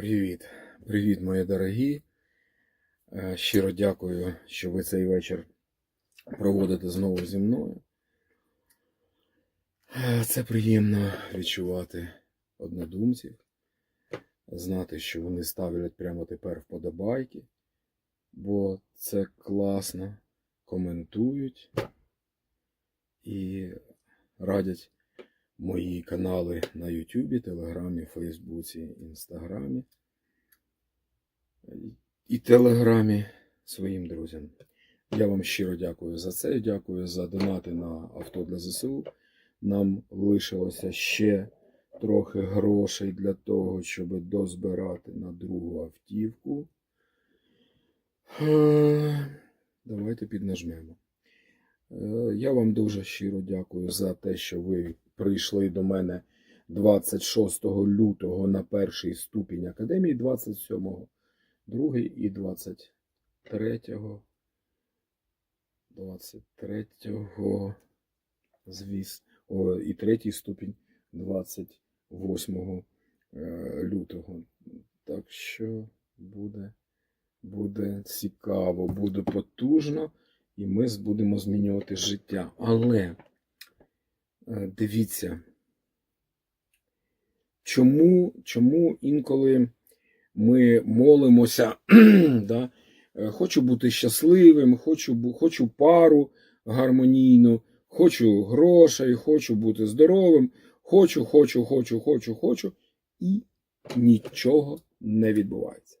Привіт, привіт, мої дорогі. Е, Щиро дякую, що ви цей вечір проводите знову зі мною. Е, Це приємно відчувати однодумців, знати, що вони ставлять прямо тепер вподобайки, бо це класно коментують і радять мої канали на Ютубі, Телеграмі, Фейсбуці, Інстаграмі і Телеграмі своїм друзям. Я вам щиро дякую за це. Дякую за донати на авто для ЗСУ. Нам лишилося ще трохи грошей для того, щоб дозбирати на другу автівку. Е, Давайте піднажмемо. Е, Я вам дуже щиро дякую за те, що ви прийшли до мене 26 лютого на перший ступінь академії, 27-го, другий і 23-го. 23-го, звіс, о, і третій ступінь 28 е, лютого. Так що буде, буде цікаво, буде потужно, і ми будемо змінювати життя. Але е, дивіться, чому, чому інколи ми молимося, да, е, хочу бути щасливим, хочу, хочу пару гармонійну, хочу грошей, хочу бути здоровим, хочу, хочу, хочу, хочу, хочу, і нічого не відбувається.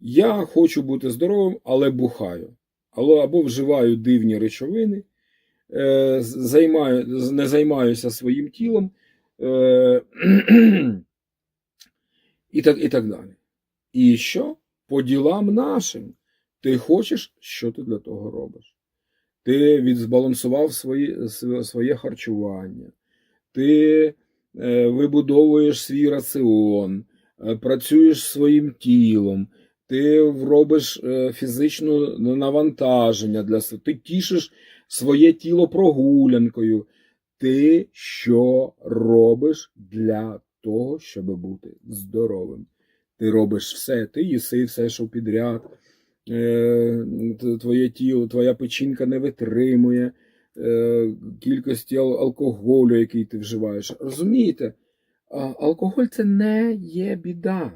Я хочу бути здоровим, але бухаю. Або, вживаю дивні речовини, е, займаю, не займаюся своїм тілом е, і, так, і так далі. І що? По ділам нашим. Ти хочеш, що ти для того робиш? Ти відзбалансував свої, своє харчування, ти е, вибудовуєш свій раціон, працюєш своїм тілом, ти робиш е, фізичне навантаження для себе, ти тішиш своє тіло прогулянкою. Ти що робиш для того, щоб бути здоровим? Ти робиш все, ти їси все, що підряд. Е, Твоє тіло, твоя печінка не витримує е, кількості алкоголю, який ти вживаєш. Розумієте? Алкоголь це не є біда.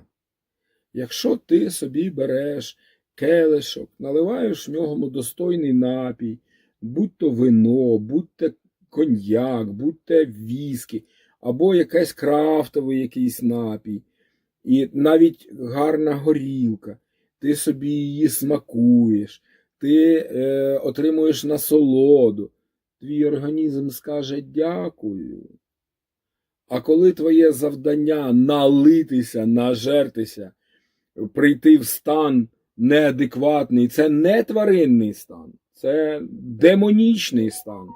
Якщо ти собі береш келишок, наливаєш в нього достойний напій, будь то вино, будь то коньяк, будь то віскі, або якийсь крафтовий якийсь напій, і навіть гарна горілка, ти собі її смакуєш, ти е, отримуєш насолоду, твій організм скаже дякую. А коли твоє завдання налитися, нажертися, прийти в стан неадекватний, це не тваринний стан, це демонічний стан,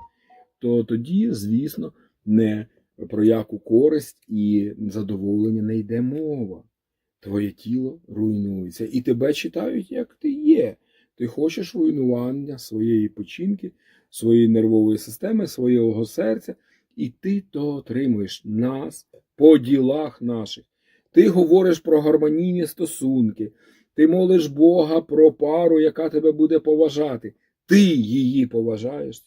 то тоді, звісно, не про яку користь і задоволення не йде мова. Твоє тіло руйнується, і тебе читають, як ти є. Ти хочеш руйнування своєї печінки, своєї нервової системи, свого серця, і ти то отримуєш нас по ділах наших. Ти говориш про гармонійні стосунки, ти молиш Бога про пару, яка тебе буде поважати. Ти її поважаєш.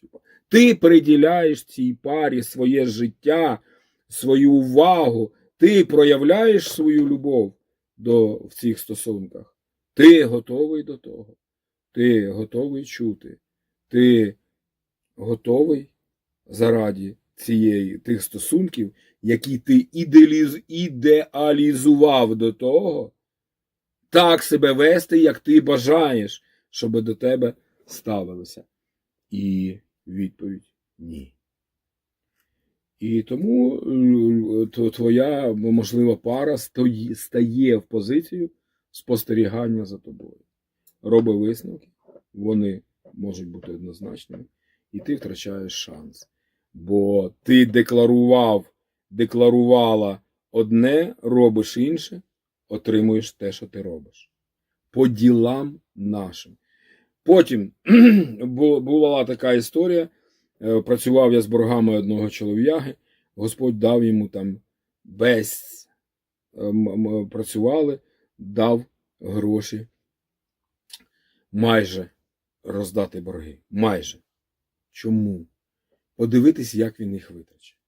Ти приділяєш цій парі своє життя, свою увагу, ти проявляєш свою любов до, в цих стосунках. Ти готовий до того. Ти готовий чути. Ти готовий заради цієї тих стосунків, які ти ідеаліз, ідеалізував до того, так себе вести, як ти бажаєш, щоб до тебе ставилося. І відповідь ні. І тому е, то твоя можлива пара стає в позицію спостерігання за тобою. Роби висновки, вони можуть бути однозначними, і ти втрачаєш шанс. Бо ти декларував, декларувала одне, робиш інше, отримуєш те, що ти робиш. По ділам нашим. Потім була така історія. Е, Працював я з боргами одного чолов'яги. Господь дав йому там м- м- працювали, дав гроші майже роздати борги. Майже. Чому? Подивитись, як він їх витрачає.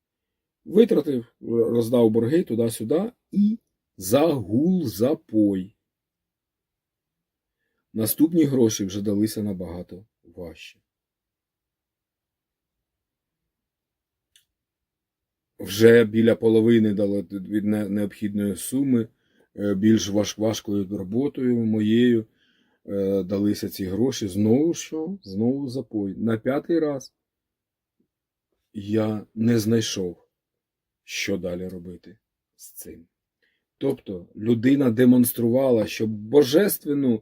Витратив, роздав борги туди-сюди і загул запой. Наступні гроші вже далися набагато важче. Вже біля половини дало від необхідної суми, е, більш важ- важкою роботою моєю е, далися ці гроші. Знову що? Знову запой. На п'ятий раз я не знайшов, що далі робити з цим. Тобто людина демонструвала, що божественну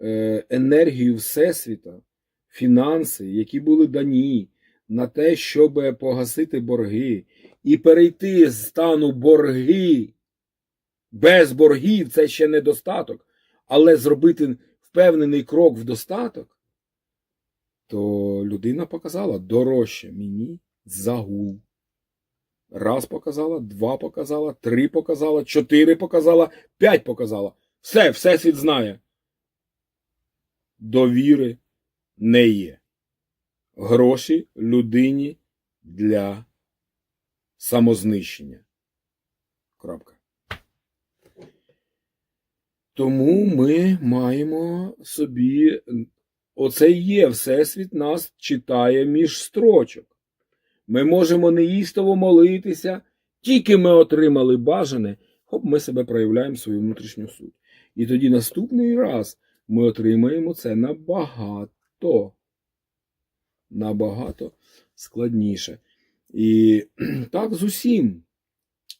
е, енергію Всесвіта, фінанси, які були дані на те, щоб погасити борги і перейти з стану борги без боргів це ще недостаток, але зробити впевнений крок в достаток, то людина показала дорожче мені загул. Раз показала, два показала, три показала, чотири показала, п'ять показала. Все, всесвіт знає. Довіри не є. Гроші людині для самознищення. Крапка. Тому ми маємо собі. Оце і є Всесвіт нас читає між строчок. Ми можемо неїстово молитися, тільки ми отримали бажане, хоп, ми себе проявляємо свою внутрішню суть. І тоді наступний раз ми отримаємо це набагато, набагато складніше. І так з усім.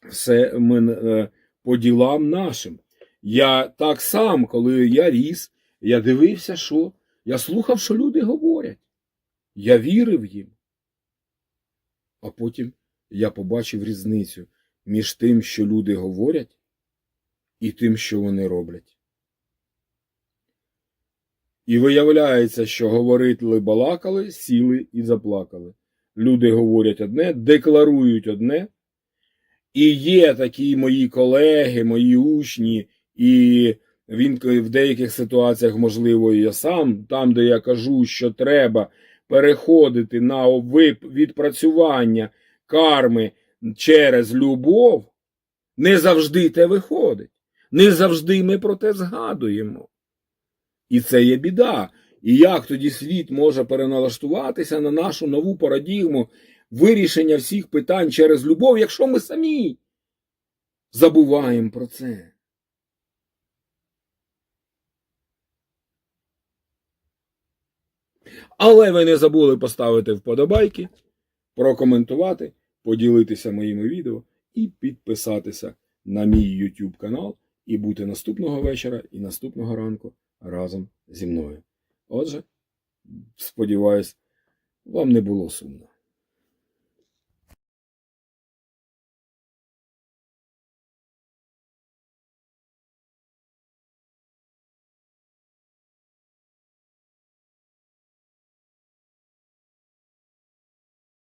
Все ми е, по ділам нашим. Я так сам, коли я ріс, я дивився, що я слухав, що люди говорять. Я вірив їм. А потім я побачив різницю між тим, що люди говорять, і тим, що вони роблять. І виявляється, що говорили, балакали, сіли і заплакали. Люди говорять одне, декларують одне. І є такі мої колеги, мої учні, і він в деяких ситуаціях, можливо, я сам, там, де я кажу, що треба переходити на відпрацювання карми через любов, не завжди те виходить. Не завжди ми про те згадуємо. І це є біда. І як тоді світ може переналаштуватися на нашу нову парадігму вирішення всіх питань через любов, якщо ми самі забуваємо про це? Але ви не забули поставити вподобайки, прокоментувати, поділитися моїми відео і підписатися на мій YouTube канал і бути наступного вечора і наступного ранку разом зі мною. Отже, сподіваюсь, вам не було сумно.